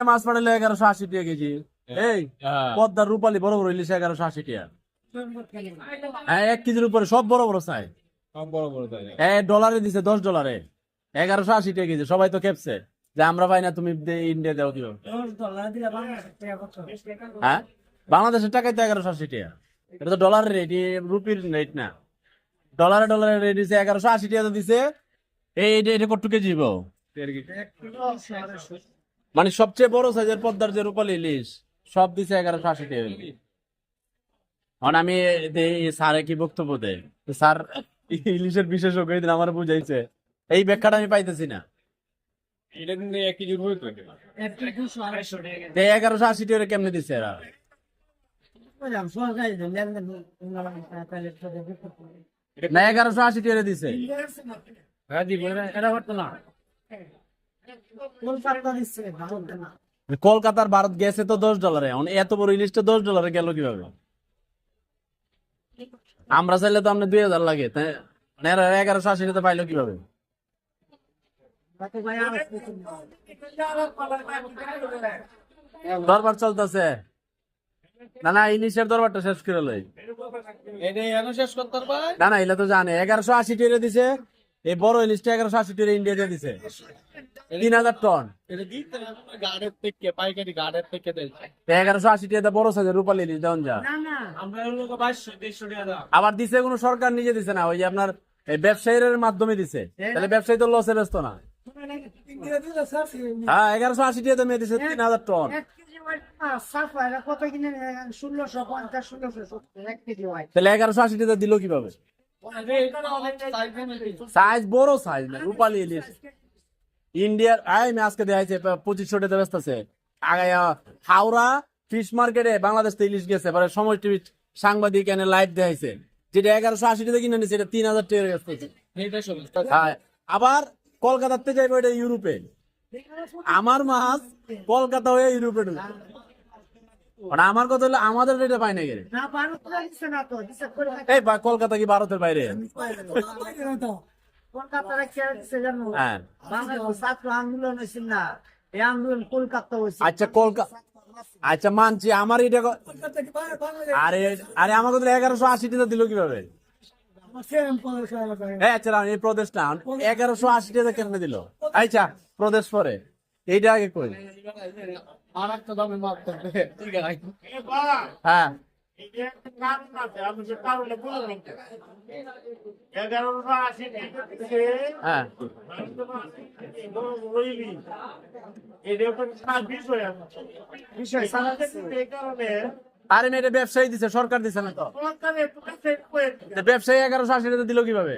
মাছ পাঠালে এগারোশো আশি টাকা কেজি। এই পদ্মার রূপালি বড় বড় ইলিশ এগারোশো আশি টাকা। হ্যাঁ এক কেজির উপরে সব বড় বড় চাই। বড় বড় তাই হ্যাঁ ডলারে দিছে দশ ডলারে। এগারোশো আশি টাকা কেজি সবাই তো খেপছে। যে আমরা পাই না তুমি ইন্ডিয়া দাও কীভাবে? হ্যাঁ? বাংলাদেশের টাকায় তো এগারোশো আশি টাকা। এটা তো ডলারের রেট রুপির রেট না। ডলারে ডলারের রেট দিছে এগারোশো আশি টাকা তো দিছে। এই এটা এটা কত কেজি হইবো? মানে সবচেয়ে বড় সাইজের পদ্মার যে রূপালি ইলিশ সব দিছে এগারোশো আশি টাকা আমি স্যারে কি বক্তব্য দেয়? স্যার ইলিশের বিশেষজ্ঞ দিন আমার বুঝাইছে এই ব্যাখ্যাটা আমি পাইতেছি না। এগারোশো আশি টাকা কেমনে দিছে এরা? না এগারোশো আশি টাকা দিছে। কলকাতার ভারত গেছে তো দশ ডলারে এত বড় ইলিশটা দশ ডলারে গেল কীভাবে? আমরা চাইলে তো আমরা দুই হাজার লাগে মানে এরা এগারোশো আশি টাকা পাইলো কীভাবে? দরবার চলতেছে। না না ইলিশের দরবারটা শেষ করে লই। এটা না না এগুলা তো জানে এগারোশো আশি টাকা দিছে এই বড় ইলিশটা এগারোশো আশি টাকা ইন্ডিয়া দিয়ে দিছে। তিন হাজার টন। এগারোশো আশি টাকা বড় সাইজের রূপালি ইলিশ যা। আবার দিছে কোনো সরকার নিজে দিছে না ওই যে আপনার ব্যবসায়ীর মাধ্যমে দিছে। তাহলে ব্যবসায়ী তো লসে ব্যস্ত না। হ্যাঁ এগারোশো আশি টাকা দামে দিছে তিন হাজার টন। হয় তাহলে এগারোশো আশি টাকা দিল কীভাবে? সাইজ বড় সাইজ না রূপালি ইলিশ ইন্ডিয়ার আই আমি আজকে দেখাইছে পঁচিশশো টাকা ব্যস্ত আছে। আগায়া হাওড়া ফিশ মার্কেটে বাংলাদেশ থেকে ইলিশ গেছে পরে সময় টিভি সাংবাদিক এনে লাইভ দেখাইছে। যেটা এগারোশো আশি টাকা কিনে নিছে এটা তিন হাজার টাকা ব্যস্ত আছে। এইটা শোনো হ্যাঁ, আবার কলকাতাতে যাইবো এটা ইউরোপে। আমার মাছ কলকাতা হয়ে ইউরোপে মানে আমার কথা হলো আমাদের রেটে পাই না গেলে এই বা- কলকাতা কি ভারতের বাইরে? কলকাতার কে দিচ্ছে জানো হ্যাঁ। ছাত্র আন্দোলন হয়েছিল না এই আন্দোলন কলকাতা হয়েছে। আচ্ছা কলকাতা আচ্ছা মানছি আমার এটা আরে আরে আমার কথা এগারোশো আশি টাকা দিল কীভাবে? হ্যাঁ আচ্ছা এই প্রদেশ না এগারোশো আশি টাকা কেন দিল? আচ্ছা প্রদেশ পরে। এইটা আগে কই? আর একটা দামে মারতে হবে হ্যাঁ হ্যাঁ। আরে মেয়েটা ব্যবসায়ী দিছে সরকার দিছে না তো। ব্যবসায়ী এগারোশো আশি দিল কীভাবে?